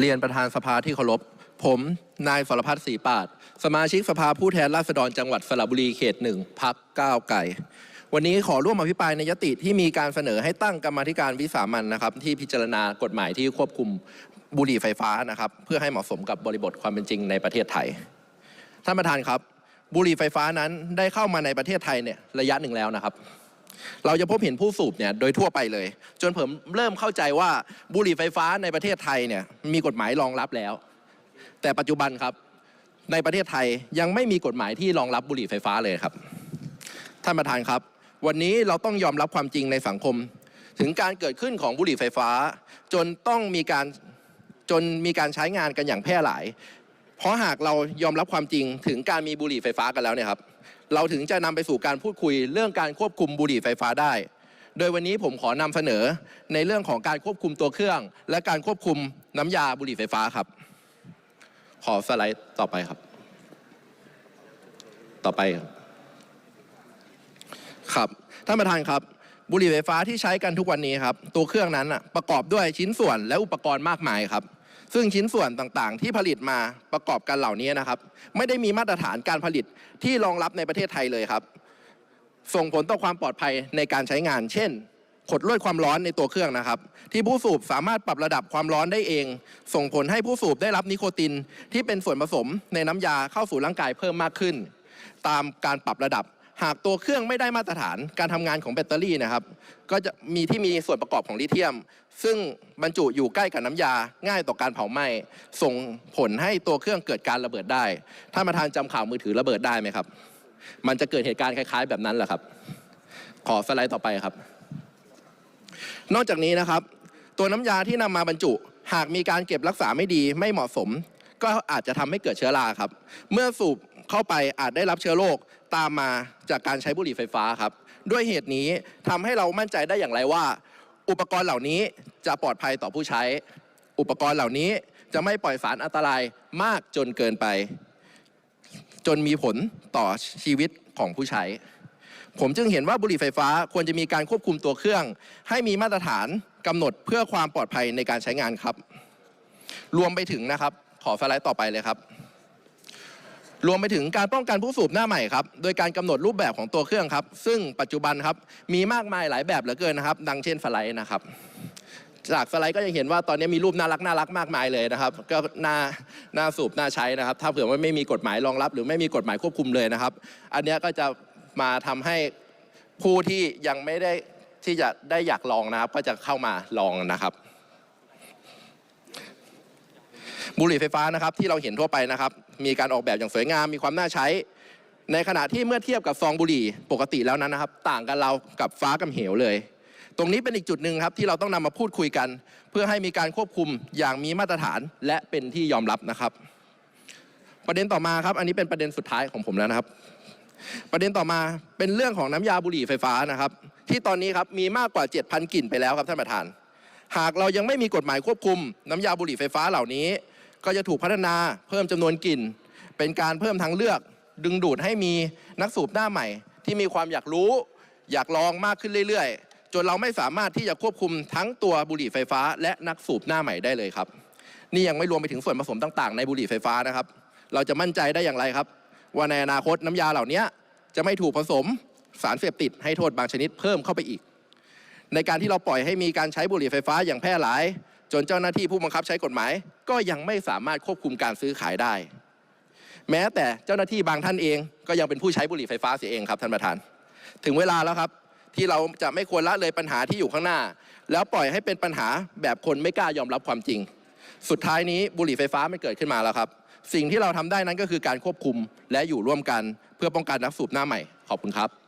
เรียนประธานสภาที่เคารพ ผมนายสรพัฒน์ศรีปาดสมาชิกสภาผู้แทนราษฎรจังหวัดสระบุรีเขตหนึ่งพักก้าวไก่วันนี้ขอร่วมอภิปรายในยติที่มีการเสนอให้ตั้งกรรมธิการวิสามันนะครับ ที่พิจารณากฎหมายที่ควบคุมบุหรี่ไฟฟ้านะครับ เพื่อให้เหมาะสมกับบริบทความเป็นจริงในประเทศไทย ท่านประธานครับ บุหรี่ไฟฟ้านั้นได้เข้ามาในประเทศไทยเนี่ยระยะหนึ่งแล้วนะครับ เราจะพบเห็นผู้สูบเนี่ยโดยทั่วไปเลย จนผมเริ่มเข้าใจว่าบุหรี่ไฟฟ้าในประเทศไทยเนี่ยมีกฎหมายรองรับแล้ว แต่ปัจจุบันครับในประเทศไทยยังไม่มีกฎหมายที่รองรับบุหรี่ไฟฟ้าเลยครับ ท่านประธานครับ วันนี้เราต้องยอมรับความจริงในสังคม ถึงการเกิดขึ้นของบุหรี่ไฟฟ้า จนต้องมีการจนมีการใช้งานกันอย่างแพร่หลาย เพราะหากเรายอมรับความจริงถึงการมีบุหรี่ไฟฟ้ากันแล้วเนี่ยครับ เราถึงจะนำไปสู่การพูดคุยเรื่องการควบคุมบุหรี่ไฟฟ้าได้ โดยวันนี้ผมขอนำเสนอในเรื่องของการควบคุมตัวเครื่อง และการควบคุมน้ำยาบุหรี่ไฟฟ้าครับ ขอสไลด์ต่อไปครับ ต่อไปครับครับท่านประธานครับบุหรี่ไฟฟ้าที่ใช้กันทุกวันนี้ครับ ตัวเครื่องนั้นประกอบด้วยชิ้นส่วนและอุปกรณ์มากมายครับ ซึ่งชิ้นส่วนต่างๆ ที่ผลิตมาประกอบกันเหล่านี้นะครับ ไม่ได้มีมาตรฐานการผลิตที่รองรับในประเทศไทยเลยครับ ส่งผลต่อความปลอดภัยในการใช้งาน เช่นขดลวดความร้อนในตัวเครื่องนะครับ ที่ผู้สูบสามารถปรับระดับความร้อนได้เอง ส่งผลให้ผู้สูบได้รับนิโคตินที่เป็นส่วนผสมในน้ำยาเข้าสู่ร่างกายเพิ่มมากขึ้น ตามการปรับระดับ หากตัวเครื่องไม่ได้มาตรฐานการทำงานของแบตเตอรี่นะครับ ก็จะมีที่มีส่วนประกอบของลิเธียม ซึ่งบรรจุอยู่ใกล้กับน้ำยา ง่ายต่อการเผาไหม้ส่งผลให้ตัวเครื่องเกิดการระเบิดได้ท่านประธานจำข่าวมือถือระเบิดได้ไหมครับ มันจะเกิดเหตุการณ์คล้าย ๆ แบบนั้นแหละครับ ขอสไลด์ต่อไปครับ นอกจากนี้นะครับ ตัวน้ำยาที่นำมาบรรจุ หากมีการเก็บรักษาไม่ดีไม่เหมาะสม ก็อาจจะทำให้เกิดเชื้อราครับ เมื่อสูบ เข้าไปอาจได้รับเชื้อโรคตามมาจากการใช้บุหรี่ไฟฟ้าครับ ด้วยเหตุนี้ทำให้เรามั่นใจได้อย่างไรว่า อุปกรณ์เหล่านี้จะปลอดภัยต่อผู้ใช้ อุปกรณ์เหล่านี้จะไม่ปล่อยสารอันตรายมากจนเกินไป จนมีผลต่อชีวิตของผู้ใช้ ผมจึงเห็นว่าบุหรี่ไฟฟ้าควรจะมีการควบคุมตัวเครื่อง ให้มีมาตรฐานกำหนดเพื่อความปลอดภัยในการใช้งานครับ รวมไปถึงนะครับ ขอสไลด์ต่อไปเลยครับ รวมไปถึงการป้องกันผู้สูบหน้าใหม่ครับโดยการกำหนดรูปแบบของตัวเครื่องครับ ซึ่งปัจจุบันครับมีมากมายหลายแบบเหลือเกินนะครับ ดังเช่นสไลด์นะครับจากสไลด์ก็จะเห็นว่าตอนนี้มีรูปน่ารักน่ารักมากมายเลยนะครับก็น่าน่าสูบน่าใช้นะครับ ถ้าเผื่อว่าไม่มีกฎหมายรองรับ หรือไม่มีกฎหมายควบคุมเลยนะครับ อันนี้ก็จะมาทำให้ผู้ที่ยังไม่ได้ที่จะได้อยากลองนะครับ ก็จะเข้ามาลองนะครับ บุหรี่ไฟฟ้านะครับที่เราเห็นทั่วไปนะครับมีการออกแบบอย่างสวยงามมีความน่าใช้ ในขณะที่เมื่อเทียบกับซองบุหรี่ปกติแล้วนั้นนะครับ ต่างกันเรากับฟ้ากับเหวเลย ตรงนี้เป็นอีกจุดหนึ่งครับที่เราต้องนำมาพูดคุยกัน เพื่อให้มีการควบคุมอย่างมีมาตรฐานและเป็นที่ยอมรับนะครับ ประเด็นต่อมาครับ อันนี้เป็นประเด็นสุดท้ายของผมแล้วนะครับ ประเด็นต่อมาเป็นเรื่องของน้ำยาบุหรี่ไฟฟ้านะครับ ที่ตอนนี้ครับมีมากกว่า 7,000กลิ่นไปแล้วครับท่านประธาน หากเรายังไม่มีกฎหมายควบคุม น้ำยาบุหรี่ไฟฟ้าเหล่านี้ ก็จะถูกพัฒนาเพิ่มจำนวนกลิ่น เป็นการเพิ่มทางเลือก ดึงดูดให้มีนักสูบหน้าใหม่ ที่มีความอยากรู้ อยากลองมากขึ้นเรื่อยๆ จนเราไม่สามารถที่จะควบคุมทั้งตัวบุหรี่ไฟฟ้า และนักสูบหน้าใหม่ได้เลยครับ นี่ยังไม่รวมไปถึงส่วนผสมต่างๆ ในบุหรี่ไฟฟ้านะครับ เราจะมั่นใจได้อย่างไรครับ ว่าในอนาคตน้ำยาเหล่านี้จะไม่ถูกผสมสารเสพติดให้โทษบางชนิดเพิ่มเข้าไปอีก ในการที่เราปล่อยให้มีการใช้บุหรี่ไฟฟ้าอย่างแพร่หลาย จนเจ้าหน้าที่ผู้บังคับใช้กฎหมาย ก็ยังไม่สามารถควบคุมการซื้อขายได้ แม้แต่เจ้าหน้าที่บางท่านเอง ก็ยังเป็นผู้ใช้บุหรี่ไฟฟ้าเสียเองครับท่านประธาน ถึงเวลาแล้วครับที่เราจะไม่ควรละเลยปัญหาที่อยู่ข้างหน้า แล้วปล่อยให้เป็นปัญหาแบบคนไม่กล้ายอมรับความจริง สุดท้ายนี้บุหรี่ไฟฟ้ามันเกิดขึ้นมาแล้วครับ สิ่งที่เราทำได้นั้นก็คือการควบคุมและอยู่ร่วมกัน เพื่อป้องกันนักสูบหน้าใหม่ขอบคุณครับ